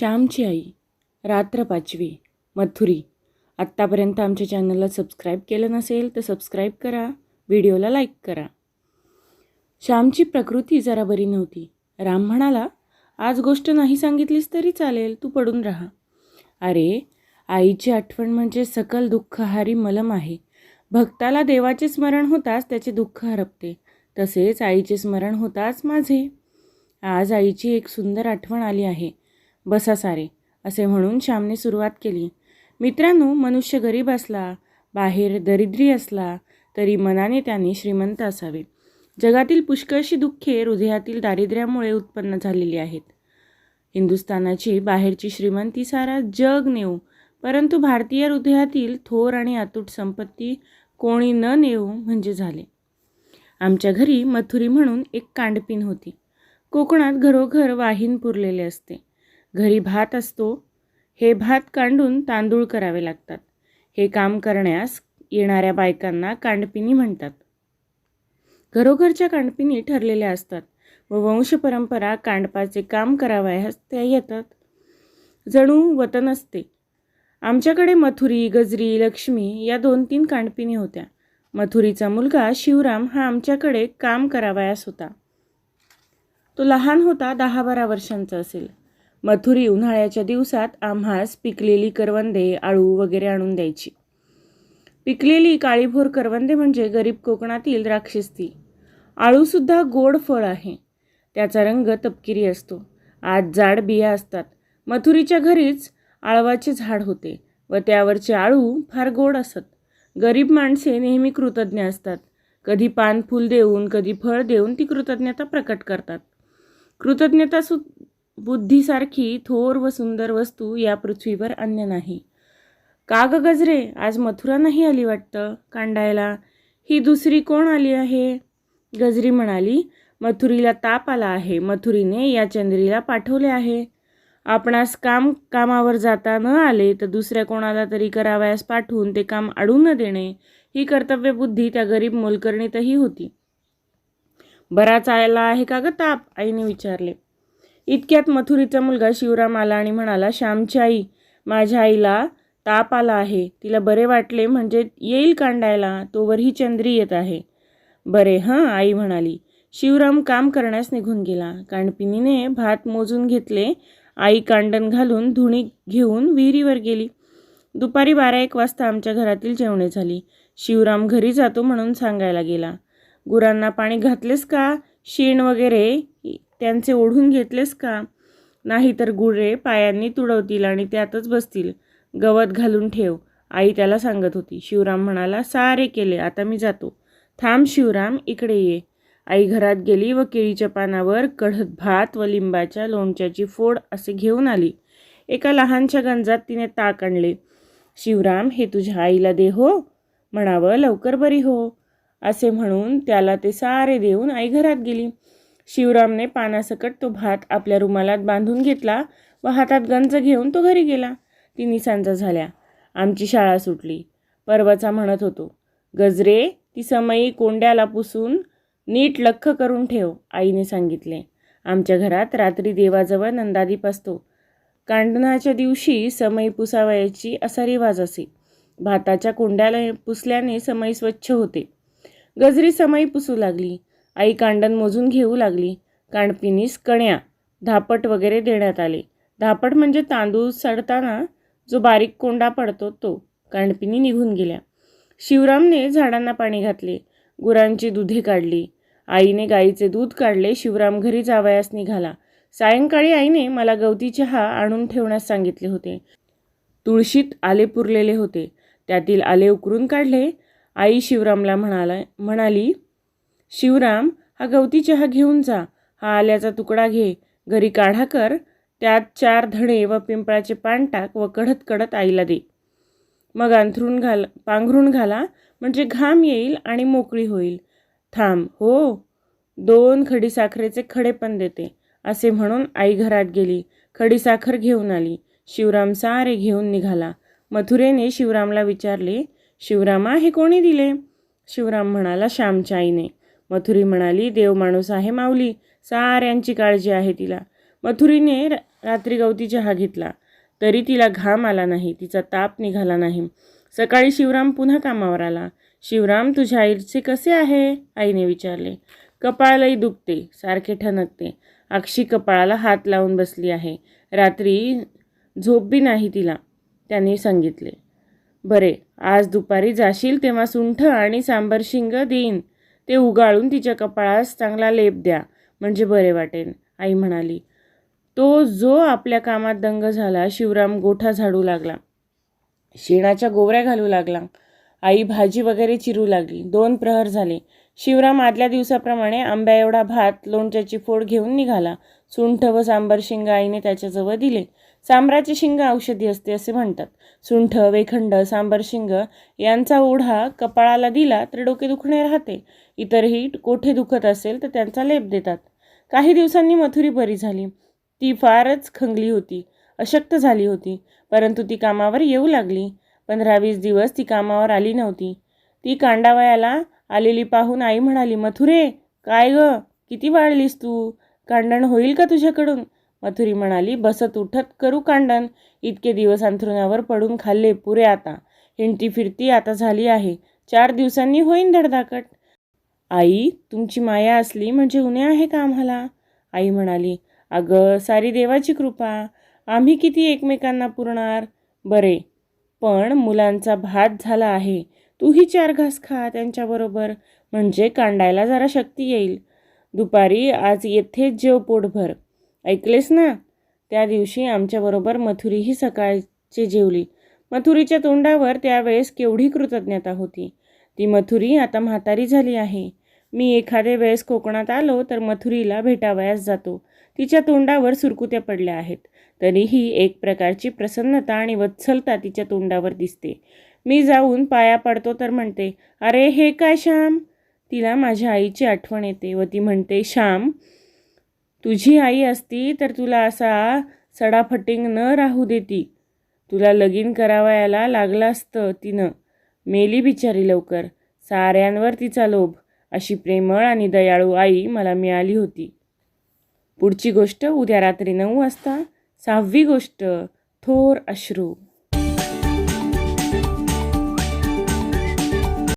श्यामची आई रात्र पाचवी मथुरी. आत्तापर्यंत आमच्या चॅनलला सबस्क्राईब केलं नसेल तर सबस्क्राईब करा व्हिडिओला लाईक करा. श्यामची प्रकृती जरा बरी नव्हती. राम म्हणाला आज गोष्ट नाही सांगितलीस तरी चालेल तू पडून राहा. अरे आईची आठवण म्हणजे सकल दुःखहारी मलम आहे. भक्ताला देवाचे स्मरण होताच त्याचे दुःख हरपते. तसेच आईचे स्मरण होताच माझे. आज आईची एक सुंदर आठवण आली आहे. बसा सारे असे म्हणून श्यामने सुरुवात केली. मित्रांनो मनुष्य गरीब असला बाहेर दरिद्री असला तरी मनाने त्याने श्रीमंत असावे. जगातील पुष्कळशी दुःखे हृदयातील दारिद्र्यामुळे उत्पन्न झालेली आहेत. हिंदुस्थानाची बाहेरची श्रीमंती सारा जग नेऊ परंतु भारतीय हृदयातील थोर आणि अतूट संपत्ती कोणी न नेऊ म्हणजे झाले. आमच्या घरी मथुरी म्हणून एक कांडपिन होती. कोकणात घरोघर वाहीन पुरलेले असते. घरी भात असतो हे भात कांडून तांदूळ करावे लागतात. हे काम करण्यास येणाऱ्या बायकांना कांडपिनी म्हणतात. घरोघरच्या कांडपिनी ठरलेल्या असतात व वंशपरंपरा कांडपाचे काम करावयास त्या येतात. जणू वतन असते. आमच्याकडे मथुरी गजरी लक्ष्मी या दोन तीन कांडपिनी होत्या. मथुरीचा मुलगा शिवराम हा आमच्याकडे काम करावयास होता. तो लहान होता दहा बारा वर्षांचा असेल. मथुरी उन्हाळ्याच्या दिवसात आम्हास पिकलेली करवंदे आळू वगैरे आणून द्यायची. पिकलेली काळीभोर करवंदे म्हणजे गरीब कोकणातील द्राक्षस्ती आळूसुद्धा गोड फळ आहे. त्याचा रंग तपकिरी असतो. आत जाड बिया असतात. मथुरीच्या घरीच आळवाचे झाड होते व त्यावरचे आळू फार गोड असत. गरीब माणसे नेहमी कृतज्ञ असतात. कधी पान फूल देऊन कधी फळ देऊन ती कृतज्ञता प्रकट करतात. कृतज्ञता सु बुद्धीसारखी थोर व सुंदर वस्तू या पृथ्वीवर अन्य नाही. का गजरे आज मथुरा नाही आली वाटतं कांडायला. ही दुसरी कोण आली आहे? गजरी म्हणाली मथुरीला ताप आला आहे मथुरीने या चंद्रीला पाठवले आहे. आपणास काम कामावर जाता न आले तर दुसऱ्या कोणाला तरी करावयास पाठवून ते काम अडू न देणे ही कर्तव्यबुद्धी त्या गरीब मोलकर्णीतही होती. बराच आला आहे का ग ताप? आईने विचारले. इतक्यात मथुरीचा मुलगा शिवराम आला आणि म्हणाला श्यामची आई माझ्या आईला ताप आला आहे. तिला बरे वाटले म्हणजे येईल कांडायला. तोवर ही चंद्री येत आहे. बरे हं आई म्हणाली. शिवराम काम करण्यास निघून गेला. कांडपिनीने भात मोजून घेतले. आई कांडण घालून धुणी घेऊन विहिरीवर गेली. दुपारी बारा एक वाजता आमच्या घरातील जेवणे झाली. शिवराम घरी जातो म्हणून सांगायला गेला. गुरांना पाणी घातलेस का? शेण वगैरे त्यांचे ओढून घेतलेस का? नाही तर गुरे पायांनी तुडवतील आणि त्यातच बसतील. गवत घालून ठेव आई त्याला सांगत होती. शिवराम म्हणाला सारे केले आता मी जातो. थांब शिवराम इकडे ये. आई घरात गेली व केळीच्या पानावर कढत भात व लिंबाच्या लोणच्याची फोड असे घेऊन आली. एका लहानशा गंजात तिने ताक आणले. शिवराम हे तुझ्या आईला दे हो. म्हणावं लवकर बरी हो असे म्हणून त्याला ते सारे देऊन आई घरात गेली. शिवरामने पानासकट तो भात आपल्या रुमालात बांधून घेतला व हातात गंज घेऊन तो घरी गेला. तिन्ही सांजा झाल्या. आमची शाळा सुटली. परवाचा म्हणत होतो गजरे ती समयी कोंड्याला पुसून नीट लख करून ठेव आईने सांगितले. आमच्या घरात रात्री देवाजवळ नंदादीप असतो. कांडणाच्या दिवशी समई पुसावयाची असा रिवाज असे. भाताच्या कोंड्याला पुसल्याने समई स्वच्छ होते. गजरी समई पुसू लागली. आई कांडण मोजून घेऊ लागली. कांडपिनीस कण्या धापट वगैरे देण्यात आले. धापट म्हणजे तांदूळ सडताना जो बारीक कोंडा पडतो तो. कांडपिनी निघून गेल्या. शिवरामने झाडांना पाणी घातले. गुरांची दुधे काढली. आईने गाईचे दूध काढले. शिवराम घरी जावयास निघाला. सायंकाळी आईने मला गवती चहा आणून ठेवण्यास सांगितले होते. तुळशीत आले पुरलेले होते. त्यातील आले उकरून काढले. आई शिवरामला म्हणाला म्हणाली शिवराम हा गवती चहा घेऊन जा. हा आल्याचा तुकडा घे. घरी काढा कर. त्यात चार धणे व पिंपळाचे पान टाक व कढत कडत आईला दे. मग अंथरून घाल पांघरून घाला म्हणजे घाम येईल आणि मोकळी होईल. थांब हो. दोन खडीसाखरेचे खडे पण देते असे म्हणून आई घरात गेली. खडीसाखर घेऊन आली. शिवराम सारे घेऊन निघाला. मथुरेने शिवरामला विचारले शिवरामा हे कोणी दिले? शिवराम म्हणाला श्यामच्या आईने. मथुरी म्हणाली देव माणूस आहे माऊली साऱ्यांची काळजी आहे तिला. मथुरीने रात्री गवती चहा घेतला. तरी तिला घाम आला नाही तिचा ताप निघाला नाही. सकाळी शिवराम पुन्हा कामावर आला. शिवराम तुझ्या आईचे कसे आहे? आईने विचारले. कपाळही दुखते सारखे ठणकते. अक्षी कपाळाला हात लावून बसली आहे. रात्री झोप बी नाही तिला त्यांनी सांगितले. बरे आज दुपारी जाशील तेव्हा सुंठ आणि सांबर शिंग देईन. ते उगाळून तिच्या कपाळास चांगला लेप द्या म्हणजे बरे वाटेन आई म्हणाली. तो जो आपल्या कामात दंग झाला शिवराम गोठा झाडू लागला. शेणाच्या गोवऱ्या घालू लागला. आई भाजी वगैरे चिरू लागली. दोन प्रहर झाले. शिवराम आदल्या दिवसाप्रमाणे आंब्या एवढा भात लोणच्याची फोड घेऊन निघाला. सुंठ व सांबर शिंग आईने त्याच्याजवळ दिले. सांबराची शिंग औषधी असते असे म्हणतात. सुंठ वेखंड सांबर शिंग यांचा ओढा कपाळाला दिला तर डोके दुखणे राहते. इतरही कोठे दुखत असेल तर त्यांचा लेप देतात. काही दिवसांनी मथुरी बरी झाली. ती फारच खंगली होती. अशक्त झाली होती. परंतु ती कामावर येऊ लागली. पंधरा वीस दिवस ती कामावर आली नव्हती. ती कांडावयाला आलेली पाहून आई म्हणाली मथुरे काय ग? किती वाढलीस तू? कांडण होईल का तुझ्याकडून? मथुरी म्हणाली बसत उठत करू कांडण. इतके दिवस अंथरुणावर पडून खाल्ले पुरे आता. हिंडती फिरती आता झाली आहे. चार दिवसांनी होईन धडधाकट. आई तुमची माया असली म्हणजे उन्हे आहे का आम्हाला? आई म्हणाली अगं सारी देवाची कृपा. आम्ही किती एकमेकांना पुरणार? बरे. पण मुलांचा भात झाला आहे. तूही चार घास खा त्यांच्याबरोबर. म्हणजे कांडायला जरा शक्ती येईल. दुपारी आज येथेच जेव पोटभर. ऐकलेस ना? त्या दिवशी आमच्याबरोबर मथुरीही सकाळचे जेवली. मथुरीच्या तोंडावर त्यावेळेस केवढी कृतज्ञता होती. ती मथुरी आता म्हातारी झाली आहे. मी एखाद्या वेळेस कोकणात आलो तर मथुरीला भेटावयास जातो. तिच्या तोंडावर सुरकुत्या पडल्या आहेत. तरीही एक प्रकारची प्रसन्नता आणि वत्सलता तिच्या तोंडावर दिसते. मी जाऊन पाया पडतो तर म्हणते अरे हे काय श्याम? तिला माझ्या आईची आठवण येते व ती म्हणते श्याम तुझी आई असती तर तुला असा सडाफटिंग न राहू देती. तुला लगीन करावयाला लागलं असतं तिनं. मेली बिचारी लवकर. साऱ्यांवर तिचा लोभ. अशी प्रेमळ आणि दयाळू आई मला मिळाली होती. पुढची गोष्ट उद्या रात्री नऊ वाजता. सहावी गोष्ट. थोर अश्रू.